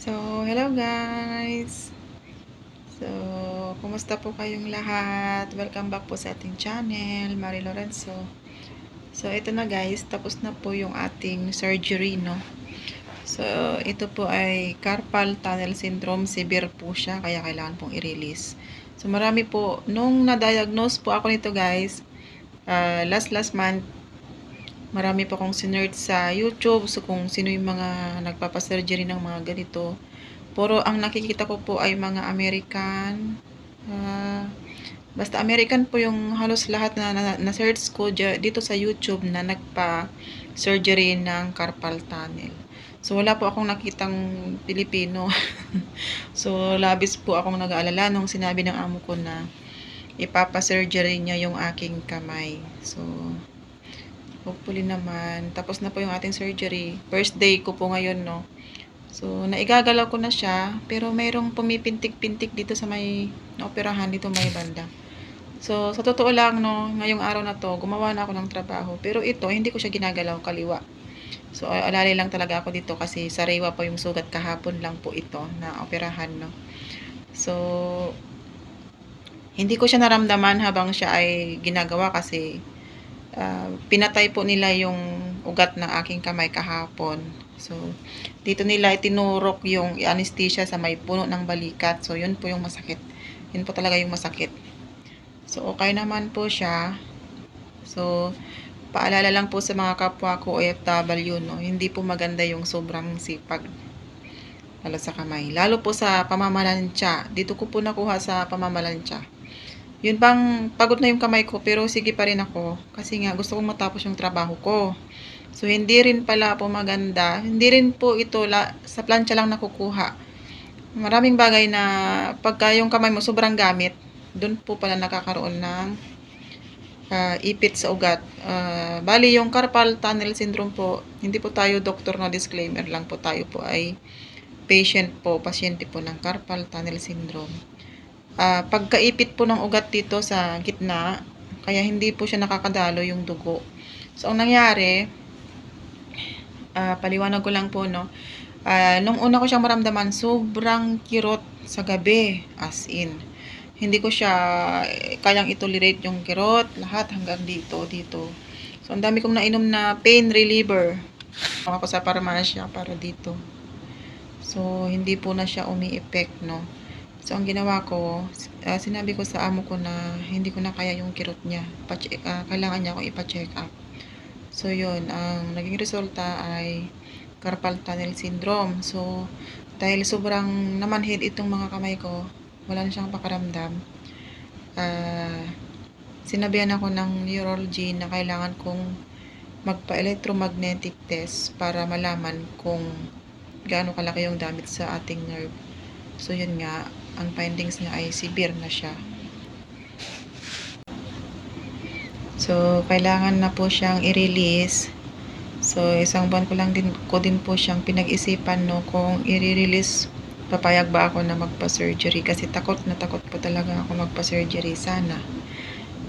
So, hello guys! So, kumusta po kayong lahat? Welcome back po sa ating channel, Mari Lorenzo. So, ito na guys, tapos na po yung ating surgery, no? So, ito po ay carpal tunnel syndrome, severe po siya, kaya kailangan pong i-release. So, marami po, nung na-diagnose po ako nito guys, uh, last last month, marami pa akong sinearch sa YouTube so kung sino yung mga nagpapasurgery ng mga ganito. Puro ang nakikita ko po ay mga American. Uh, basta American po yung halos lahat na, na, na search ko dito sa YouTube na nagpa-surgery ng carpal tunnel. So wala po akong nakitang Pilipino. so labis po akong nag-aalala nung sinabi ng amo ko na ipapa-surgery niya yung aking kamay. So Hopefully naman. Tapos na po yung ating surgery. First day ko po ngayon, no. So, naigagalaw ko na siya. Pero mayroong pumipintik-pintik dito sa may naoperahan dito may banda. So, sa totoo lang, no, ngayong araw na to, gumawa na ako ng trabaho. Pero ito, hindi ko siya ginagalaw kaliwa. So, alali lang talaga ako dito kasi sariwa po yung sugat kahapon lang po ito na operahan, no. So, hindi ko siya naramdaman habang siya ay ginagawa kasi uh, pinatay po nila yung ugat ng aking kamay kahapon. So, dito nila itinurok yung anesthesia sa may puno ng balikat. So, yun po yung masakit. Yun po talaga yung masakit. So, okay naman po siya. So, paalala lang po sa mga kapwa ko OFW, no? Hindi po maganda yung sobrang sipag lalo sa kamay. Lalo po sa pamamalansya. Dito ko po nakuha sa pamamalansya. Yun bang pagod na yung kamay ko pero sige pa rin ako kasi nga gusto kong matapos yung trabaho ko. So hindi rin pala po maganda. Hindi rin po ito la, sa plancha lang nakukuha. Maraming bagay na pagka yung kamay mo sobrang gamit, doon po pala nakakaroon ng uh, ipit sa ugat. Uh, bali yung carpal tunnel syndrome po, hindi po tayo doktor na disclaimer lang po tayo po ay patient po, pasyente po ng carpal tunnel syndrome uh, pagkaipit po ng ugat dito sa gitna, kaya hindi po siya nakakadalo yung dugo. So, ang nangyari, uh, paliwanag ko lang po, no, uh, nung una ko siyang maramdaman, sobrang kirot sa gabi, as in. Hindi ko siya kayang itolerate yung kirot, lahat hanggang dito, dito. So, ang dami kong nainom na pain reliever. Ako sa parmasya para dito. So, hindi po na siya umi-effect, no. So, ang ginawa ko, uh, sinabi ko sa amo ko na hindi ko na kaya yung kirot niya. Pa-check, uh, kailangan niya ako ipa-check up. So, yun. Ang naging resulta ay carpal tunnel syndrome. So, dahil sobrang namanhid itong mga kamay ko, wala na siyang pakaramdam. Uh, sinabihan ako ng neurology na kailangan kong magpa-electromagnetic test para malaman kung gaano kalaki yung damage sa ating nerve. So, yun nga, ang findings niya ay severe na siya. So, kailangan na po siyang i-release. So, isang buwan ko lang din, ko din po siyang pinag-isipan no, kung i-release, papayag ba ako na magpa-surgery. Kasi takot na takot po talaga ako magpa-surgery. Sana.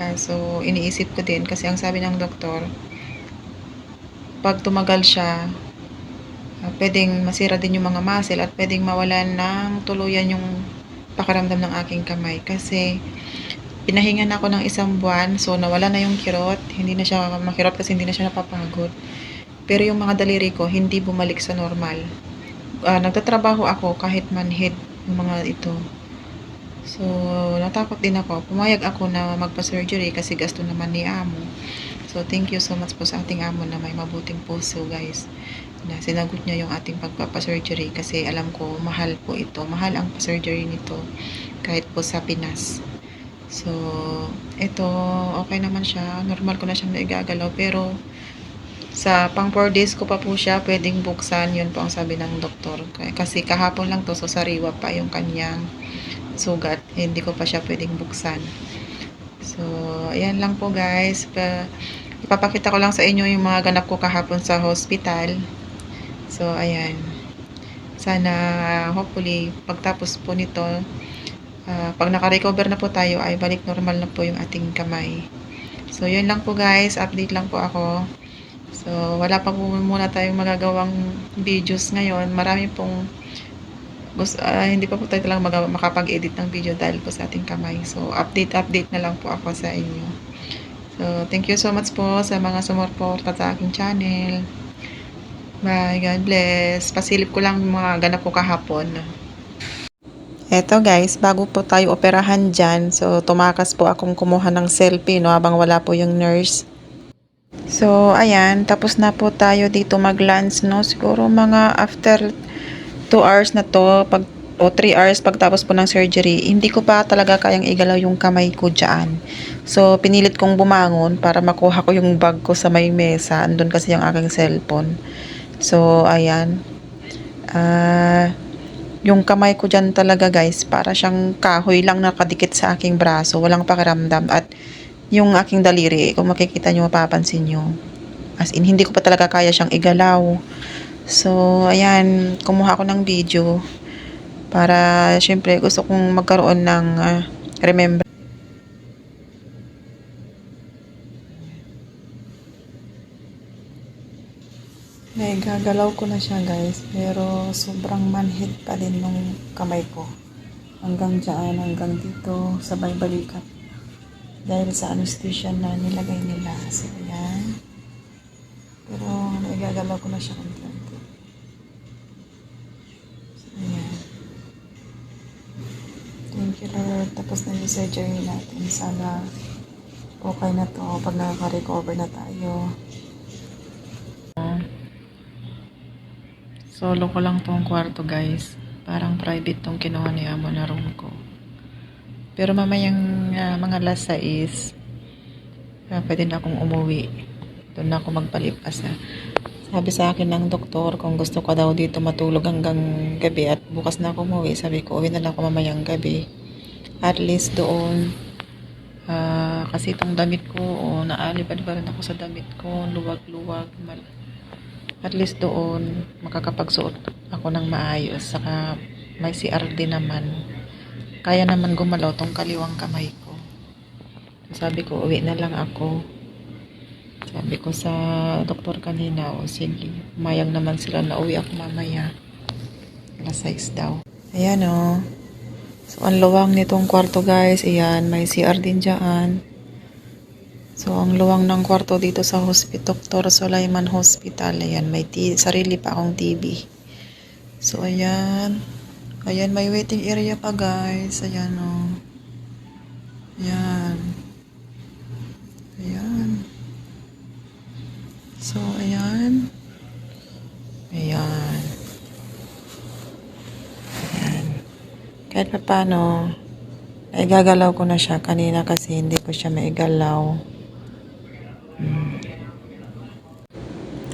Kaso, iniisip ko din kasi ang sabi ng doktor, pag tumagal siya, uh, pwedeng masira din yung mga muscle at pwedeng mawalan ng tuluyan yung pakaramdam ng aking kamay kasi pinahingan ako ng isang buwan so nawala na yung kirot. Hindi na siya makirot kasi hindi na siya napapagod. Pero yung mga daliri ko hindi bumalik sa normal. Uh, nagtatrabaho ako kahit manhid yung mga ito. So natakot din ako. Pumayag ako na magpa-surgery kasi gasto naman ni amo. So thank you so much po sa ating amo na may mabuting puso guys na sinagot niya yung ating pagpapasurgery kasi alam ko mahal po ito. Mahal ang surgery nito kahit po sa Pinas. So, ito okay naman siya. Normal ko na siyang naigagalaw pero sa pang 4 days ko pa po siya pwedeng buksan. Yun po ang sabi ng doktor. Kasi kahapon lang to so sariwa pa yung kanyang sugat. Hindi ko pa siya pwedeng buksan. So, ayan lang po guys. Pa, ipapakita ko lang sa inyo yung mga ganap ko kahapon sa hospital. So, ayan. Sana, hopefully, pagtapos po nito, uh, pag naka-recover na po tayo, ay balik normal na po yung ating kamay. So, yun lang po guys. Update lang po ako. So, wala pa po muna tayong magagawang videos ngayon. Marami pong gusto, ah, hindi pa po tayo mag- makapag-edit ng video dahil po sa ating kamay. So, update-update na lang po ako sa inyo. So, thank you so much po sa mga sumuporta sa aking channel. Bye, God bless. Pasilip ko lang mga ganap ko kahapon. Eto guys, bago po tayo operahan dyan, so tumakas po akong kumuha ng selfie no, habang wala po yung nurse. So, ayan, tapos na po tayo dito mag-lunch, no? Siguro mga after 2 hours na to, pag, o 3 hours pagtapos po ng surgery, hindi ko pa talaga kayang igalaw yung kamay ko dyan. So, pinilit kong bumangon para makuha ko yung bag ko sa may mesa. Andun kasi yung aking cellphone. So, ayan. Ah... yung kamay ko dyan talaga guys, para siyang kahoy lang nakadikit sa aking braso, walang pakiramdam. At yung aking daliri, kung makikita nyo, mapapansin nyo. As in, hindi ko pa talaga kaya siyang igalaw. So, ayan, kumuha ko ng video para, syempre, gusto kong magkaroon ng ah, remember. Ay, gagalaw ko na siya guys, pero sobrang manhid pa din nung kamay ko. Hanggang dyan, hanggang dito, sabay balikat. Dahil sa anesthesia na nilagay nila. So, ayan. Pero, nagagalaw ko na siya konti. So, ayan. Thank you Lord. Tapos na yung surgery natin. Sana okay na to pag nakaka-recover na tayo. Solo ko lang tong kwarto guys. Parang private tong kinuha ni Amo na room ko. Pero mamayang ah, mga last sa is ah, pwede na akong umuwi. Doon na ako magpalipas na. Sabi sa akin ng doktor kung gusto ko daw dito matulog hanggang gabi at bukas na ako umuwi. Sabi ko, uwi na lang ako mamayang gabi. At least doon ah, kasi itong damit ko, oh, naalipad pa rin ako sa damit ko, luwag-luwag, at least doon makakapagsuot ako ng maayos. Saka may CR din naman. Kaya naman gumalaw tong kaliwang kamay ko. Sabi ko uwi na lang ako. Sabi ko sa doktor kanina o sige. Mayang naman sila na uwi ako mamaya. Alas 6 daw. Ayan o so ang luwang nitong kwarto guys. Ayan may CR din dyan So, ang luwang ng kwarto dito sa hospital, Dr. Sulaiman Hospital. Ayan, may sarili pa akong TV. So, ayan. Ayan, may waiting area pa, guys. Ayan, oh. Ayan. Ayan. So, ayan. Ayan. Ayan. Kahit pa paano, naigagalaw ko na siya kanina kasi hindi ko siya maigalaw.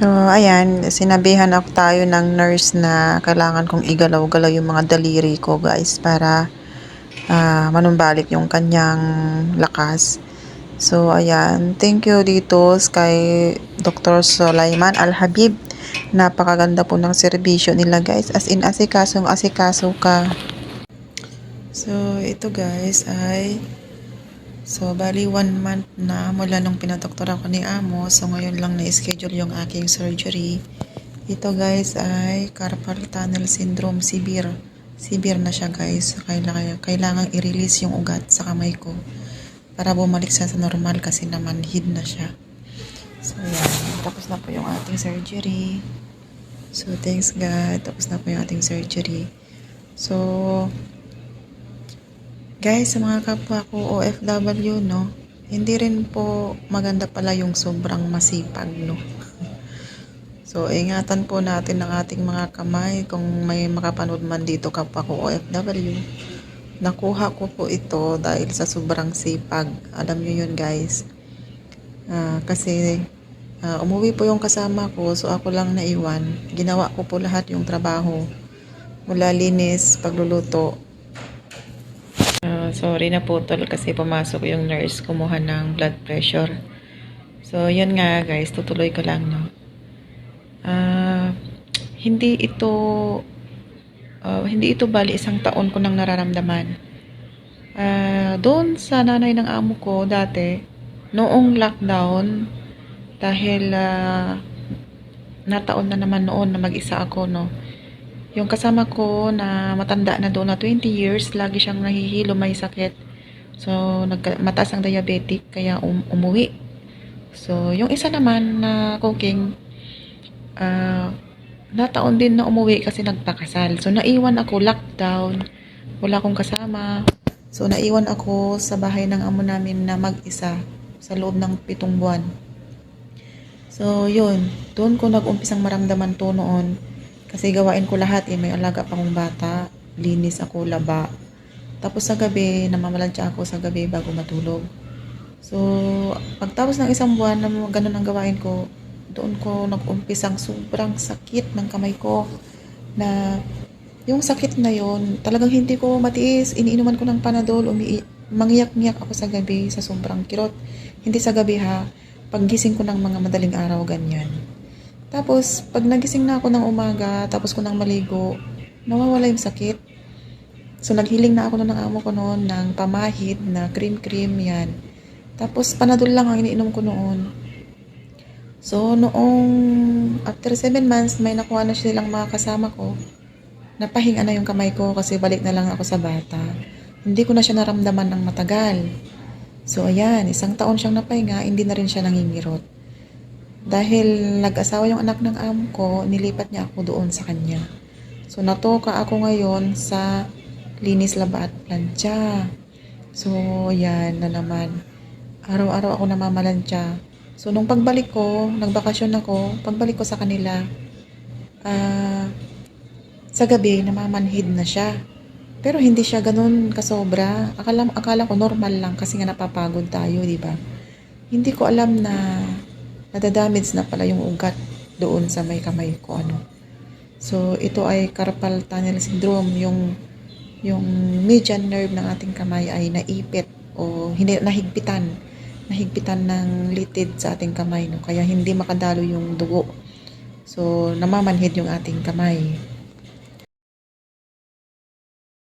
So, ayan, sinabihan ako tayo ng nurse na kailangan kong igalaw-galaw yung mga daliri ko, guys, para ah, manumbalik yung kanyang lakas. So, ayan, thank you dito kay Dr. Sulaiman Al-Habib. Napakaganda po ng serbisyo nila, guys. As in, asikasong asikaso ka. So, ito guys ay So, bali one month na mula nung pinadoktora ko ni Amo. So, ngayon lang na-schedule yung aking surgery. Ito guys ay carpal tunnel syndrome severe. Severe na siya guys. Kailangan, kailangan i-release yung ugat sa kamay ko para bumalik siya sa normal kasi naman hid na siya. So, yan. Tapos na po yung ating surgery. So, thanks God. Tapos na po yung ating surgery. So, Guys, sa mga kapwa ko OFW, no, hindi rin po maganda pala yung sobrang masipag, no. So, ingatan po natin ang ating mga kamay kung may makapanood man dito kapwa ko OFW. Nakuha ko po ito dahil sa sobrang sipag. Alam nyo yun, guys. Ah, kasi ah, umuwi po yung kasama ko, so ako lang naiwan. Ginawa ko po lahat yung trabaho. Mula linis, pagluluto, Ah, sorry na putol kasi pumasok yung nurse kumuha ng blood pressure. So, yun nga guys, tutuloy ko lang, no. Ah, hindi ito ah, hindi ito bali isang taon ko nang nararamdaman. Ah, doon sa nanay ng amo ko dati, noong lockdown, dahil ah, nataon na naman noon na mag-isa ako, no. Yung kasama ko na matanda na doon na 20 years, lagi siyang nahihilo, may sakit. So, nagka, mataas ang diabetic, kaya um, umuwi. So, yung isa naman na cooking, ah, nataon din na umuwi kasi nagpakasal. So, naiwan ako, lockdown, wala akong kasama. So, naiwan ako sa bahay ng amo namin na mag-isa sa loob ng pitong buwan. So, yun. Doon ko nag-umpisang maramdaman to noon. Kasi gawain ko lahat eh. May alaga pa akong bata. Linis ako, laba. Tapos sa gabi, namamalansya ako sa gabi bago matulog. So, pagtapos ng isang buwan na ganun ang gawain ko, doon ko nag-umpisang sobrang sakit ng kamay ko na yung sakit na yon talagang hindi ko matiis. Iniinuman ko ng panadol, umi mangiyak-ngiyak ako sa gabi sa sobrang kirot. Hindi sa gabi ha, paggising ko ng mga madaling araw, ganyan. Tapos, pag nagising na ako ng umaga, tapos ko nang maligo, nawawala yung sakit. So, naghiling na ako ng amo ko noon ng pamahid na cream-cream yan. Tapos, panadol lang ang iniinom ko noon. So, noong after 7 months, may nakuha na silang mga kasama ko. Napahinga na yung kamay ko kasi balik na lang ako sa bata. Hindi ko na siya naramdaman ng matagal. So, ayan, isang taon siyang napahinga, hindi na rin siya nangingirot. Dahil nag-asawa yung anak ng amo ko, nilipat niya ako doon sa kanya. So, natoka ako ngayon sa linis laba at plancha. So, yan na naman. Araw-araw ako namamalansya. So, nung pagbalik ko, nagbakasyon ako, pagbalik ko sa kanila, ah, sa gabi, namamanhid na siya. Pero hindi siya ganun kasobra. Akala, akala ko normal lang kasi nga napapagod tayo, di ba? Hindi ko alam na nadadamage na pala yung ugat doon sa may kamay ko ano. So ito ay carpal tunnel syndrome. Yung yung median nerve ng ating kamay ay naipit o hindi nahigpitan. Nahigpitan ng litid sa ating kamay no? Kaya hindi makadalo yung dugo. So namamanhid yung ating kamay